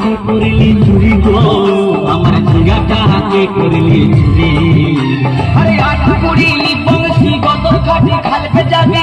চুরি গো? আমার ঝিঙ্গাটা হাতে করলি চুরি? আরে আট করিলি বংশী গত কাটি খালকে যাবি